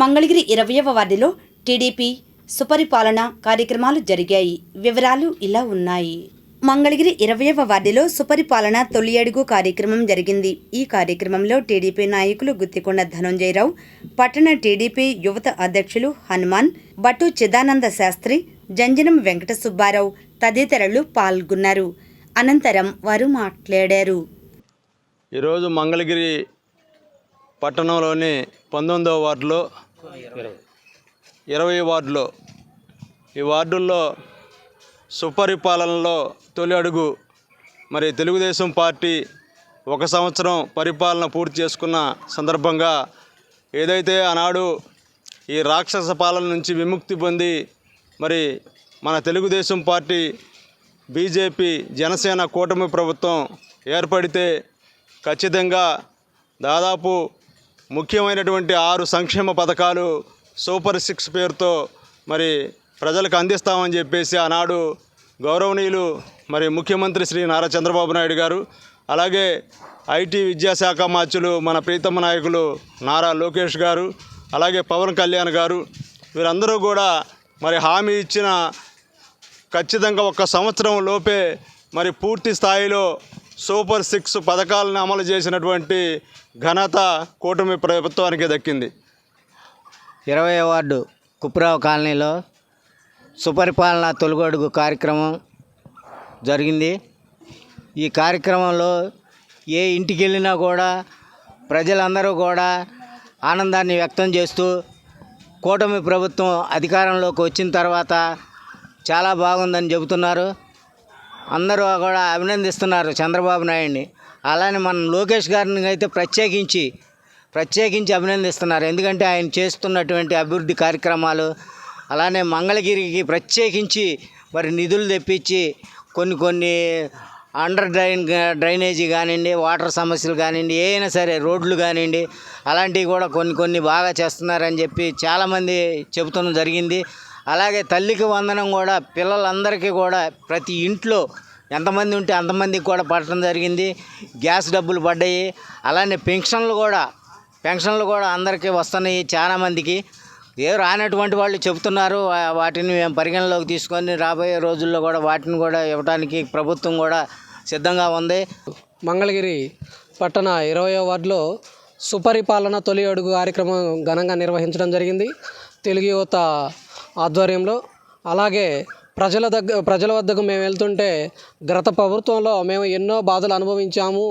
మంగళగిరి ఇరవయవ వార్డులో టీడీపీ సుపరిపాలన కార్యక్రమాలు జరిగాయి. వివరాలు ఇలా ఉన్నాయి. మంగళగిరి ఇరవయవ వార్డులో సుపరిపాలన తొలి అడుగు కార్యక్రమం జరిగింది. ఈ కార్యక్రమంలో టీడీపీ నాయకులు గుత్తికొండ ధనంజయరావు పట్టణ టీడీపీ యువత అధ్యక్షులు హనుమాన్ బట్టు చిదానంద శాస్త్రి జంజనం వెంకట సుబ్బారావు తదితరులు పాల్గొన్నారు. అనంతరం వారు మాట్లాడారు. ఈరోజు మంగళగిరి పట్టణంలోని పంతొమ్మిదవ వార్డులో ఇరవై. వార్డులో. ఈ వార్డుల్లో సుపరిపాలనలో తొలి అడుగు. మరి తెలుగుదేశం పార్టీ ఒక సంవత్సరం పరిపాలన పూర్తి చేసుకున్న సందర్భంగా ఏదైతే ఆనాడు ఈ రాక్షస పాలన నుంచి విముక్తి పొంది మరి మన తెలుగుదేశం పార్టీ బీజేపీ జనసేన కూటమి ప్రభుత్వం ఏర్పడితే ఖచ్చితంగా దాదాపు ముఖ్యమైనటువంటి ఆరు సంక్షేమ పథకాలు సూపర్ సిక్స్ పేరుతో మరి ప్రజలకు అందిస్తామని చెప్పేసి ఆనాడు గౌరవనీయులు మరి ముఖ్యమంత్రి శ్రీ నారా చంద్రబాబు నాయుడు గారు అలాగే ఐటీ విద్యాశాఖ మార్చులు మన ప్రీతమ నాయకులు నారా లోకేష్ గారు అలాగే పవన్ కళ్యాణ్ గారు వీరందరూ కూడా మరి హామీ ఇచ్చిన ఖచ్చితంగా ఒక సంవత్సరం లోపే మరి పూర్తి స్థాయిలో సూపర్ సిక్స్ పథకాలను అమలు చేసినటువంటి ఘనత కూటమి ప్రభుత్వానికి దక్కింది. ఇరవై వార్డు కుప్రావు కాలనీలో సుపరిపాలన తొలగడుగు కార్యక్రమం జరిగింది. ఈ కార్యక్రమంలో ఏ ఇంటికి వెళ్ళినా కూడా ప్రజలందరూ కూడా ఆనందాన్ని వ్యక్తం చేస్తూ కూటమి ప్రభుత్వం అధికారంలోకి వచ్చిన తర్వాత చాలా బాగుందని చెబుతున్నారు. అందరూ కూడా అభినందిస్తున్నారు చంద్రబాబు నాయుడిని. అలానే మన లోకేష్ గారిని అయితే ప్రత్యేకించి ప్రత్యేకించి అభినందిస్తున్నారు. ఎందుకంటే ఆయన చేస్తున్నటువంటి అభివృద్ధి కార్యక్రమాలు అలానే మంగళగిరికి ప్రత్యేకించి మరి నిధులు తెప్పించి కొన్ని కొన్ని అండర్ డ్రైన్ డ్రైనేజీ కానివ్వండి వాటర్ సమస్యలు కానివ్వండి ఏదైనా సరే రోడ్లు కానివ్వండి అలాంటివి కూడా కొన్ని కొన్ని బాగా చేస్తున్నారని చెప్పి చాలామంది చెబుతున్న జరిగింది. అలాగే తల్లికి వందనం కూడా పిల్లలందరికీ కూడా ప్రతి ఇంట్లో ఎంతమంది ఉంటే అంతమందికి కూడా పడటం జరిగింది. గ్యాస్ డబ్బులు పడ్డాయి. అలానే పెన్షన్లు కూడా పెన్షన్లు కూడా అందరికీ వస్తున్నాయి చాలామందికి ఏ రానటువంటి వాళ్ళు చెబుతున్నారు వాటిని మేము పరిగణలోకి తీసుకొని రాబోయే రోజుల్లో కూడా వాటిని కూడా ఇవ్వడానికి ప్రభుత్వం కూడా సిద్ధంగా ఉంది. మంగళగిరి పట్టణ ఇరవయో వార్డులో సుపరిపాలన తొలి అడుగు కార్యక్రమం ఘనంగా నిర్వహించడం జరిగింది. తెలుగు యువత ఆధ్వర్యంలో అలాగే ప్రజల దగ్గర ప్రజల వద్దకు మేము వెళ్తుంటే గత ప్రభుత్వంలో మేము ఎన్నో బాధలు అనుభవించాము.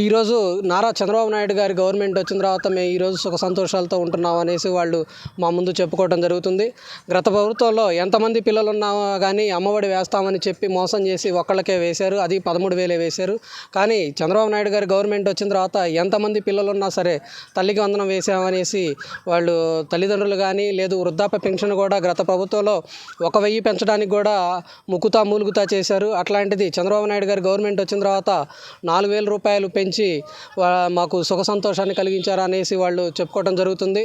ఈరోజు నారా చంద్రబాబు నాయుడు గారి గవర్నమెంట్ వచ్చిన తర్వాత మేము ఈరోజు సుఖ సంతోషాలతో ఉంటున్నాం అనేసి వాళ్ళు మా ముందు చెప్పుకోవడం జరుగుతుంది. గత ప్రభుత్వంలో ఎంతమంది పిల్లలు ఉన్నా కానీ అమ్మఒడి వేస్తామని చెప్పి మోసం చేసి ఒక్కళ్ళకే వేశారు. అది పదమూడు వేలే వేశారు. కానీ చంద్రబాబు నాయుడు గారి గవర్నమెంట్ వచ్చిన తర్వాత ఎంతమంది పిల్లలు ఉన్నా సరే తల్లికి వందనం వేసామనేసి వాళ్ళు తల్లిదండ్రులు కానీ లేదు వృద్ధాప్య పెన్షన్ కూడా గత ప్రభుత్వంలో ఒక వెయ్యి పెంచడానికి కూడా ముక్కుతా మూలుగుతా చేశారు. అట్లాంటిది చంద్రబాబు నాయుడు గారు గవర్నమెంట్ వచ్చిన తర్వాత నాలుగు వేల రూపాయలు పెంచి మాకు సుఖ సంతోషాన్ని కలిగించారు అనేసి వాళ్ళు చెప్పుకోవడం జరుగుతుంది.